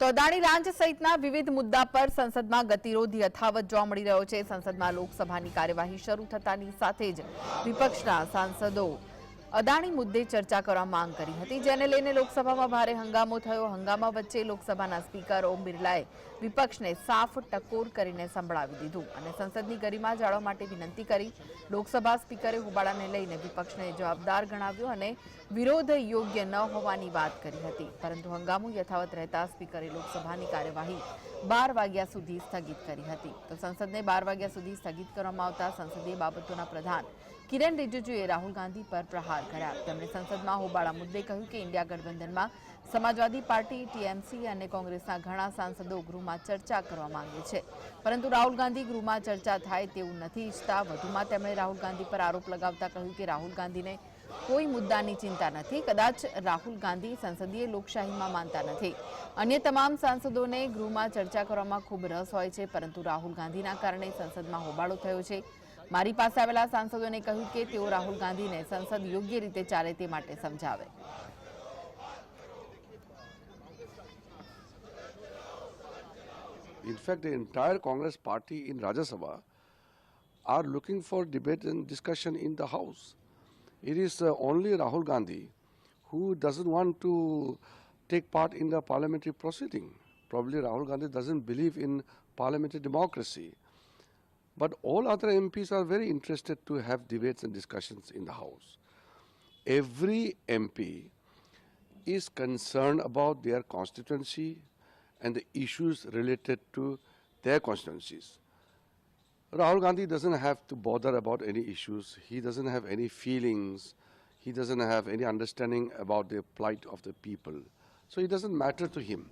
તો અદાણી લાંચ સહિતના વિવિધ મુદ્દા પર સંસદમાં ગતિરોધ યથાવત જોવા મળી રહ્યો છે. સંસદમાં લોકસભાની કાર્યવાહી શરૂ થતાની સાથે જ વિપક્ષના સાંસદો અદાણી મુદ્દે ચર્ચા કરવા માંગ કરી હતી, જેને લઈને લોકસભામાં ભારે હંગામો થયો. હંગામા વચ્ચે લોકસભાના સ્પીકર ઓમ બિરલાએ વિપક્ષને સાફ ટકોર કરીને સંભળાવી દીધું અને સંસદની ગરિમા જાળવવા માટે વિનંતી કરી. લોકસભા સ્પીકરે હોબાળાને લઈને વિપક્ષને જવાબદાર ગણાવ્યો અને વિરોધ યોગ્ય ન હોવાની વાત કરી હતી. પરંતુ હંગામો યથાવત રહેતા સ્પીકરે લોકસભાની કાર્યવાહી બાર વાગ્યા સુધી સ્થગિત કરી હતી. તો સંસદને બાર વાગ્યા સુધી સ્થગિત કરવામાં આવતા સંસદીય બાબતોના પ્રધાન કિરણ રિજિજુએ રાહુલ ગાંધી પર પ્રહાર કર્યા. તેમણે સંસદમાં હોબાળા મુદ્દે કહ્યું કે ઇન્ડિયા ગઠબંધનમાં સમાજવાદી પાર્ટી, ટીએમસી અને કોંગ્રેસના ઘણા સાંસદો ગૃહમાં ચર્ચા કરવા માંગે છે. પરંતુ રાહુલ ગાંધી ગૃહમાં ચર્ચા થાય તેવું નથી ઈચ્છતા. વધુમાં તેમણે રાહુલ ગાંધી પર આરોપ લગાવતા કહ્યું કે રાહુલ ગાંધીને કોઈ મુદ્દાની ચિંતા નથી. કદાચ રાહુલ ગાંધી સંસદીય લોકશાહીમાં માનતા નથી. અન્ય તમામ સાંસદોને ગૃહમાં ચર્ચા કરવામાં ખૂબ રસ હોય છે, પરંતુ રાહુલ ગાંધીના કારણે સંસદમાં હોબાળો થયો છે. મારી પાસે આવેલા સાંસદોને કહ્યું કે તેઓ રાહુલ ગાંધીને સંસદ યોગ્ય રીતે ચાલે તે માટે સમજાવે Congress party in Rajya Sabha are looking for debate and discussion in the House. It is uh, only Rahul Gandhi who doesn't want to take part in the parliamentary proceeding. Probably Rahul Gandhi doesn't believe in parliamentary democracy. But all other MPs are very interested to have debates and discussions in the House. Every MP is concerned about their constituency and the issues related to their constituencies. Rahul Gandhi doesn't have to bother about any issues. He doesn't have any feelings. He doesn't have any understanding about the plight of the people. So it doesn't matter to him.